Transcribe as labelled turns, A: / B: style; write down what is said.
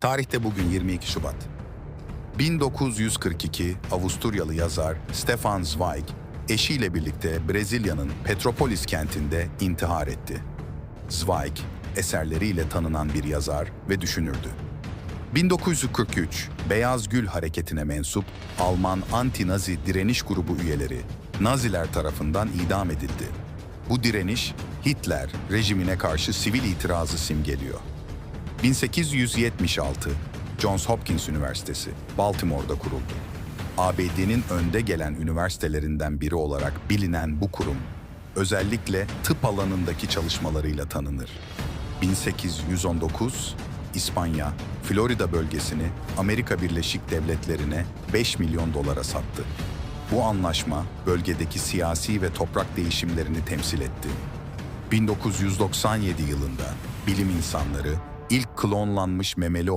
A: Tarihte bugün 22 Şubat. 1942 Avusturyalı yazar Stefan Zweig eşiyle birlikte Brezilya'nın Petropolis kentinde intihar etti. Zweig eserleriyle tanınan bir yazar ve düşünürdü. 1943 Beyaz Gül Hareketi'ne mensup Alman anti-Nazi direniş grubu üyeleri Naziler tarafından idam edildi. Bu direniş Hitler rejimine karşı sivil itirazı simgeliyor. 1876 Johns Hopkins Üniversitesi Baltimore'da kuruldu. ABD'nin önde gelen üniversitelerinden biri olarak bilinen bu kurum özellikle tıp alanındaki çalışmalarıyla tanınır. 1819 İspanya, Florida bölgesini Amerika Birleşik Devletleri'ne 5 milyon dolara sattı. Bu anlaşma bölgedeki siyasi ve toprak değişimlerini temsil etti. 1997 yılında bilim insanları ilk klonlanmış memeli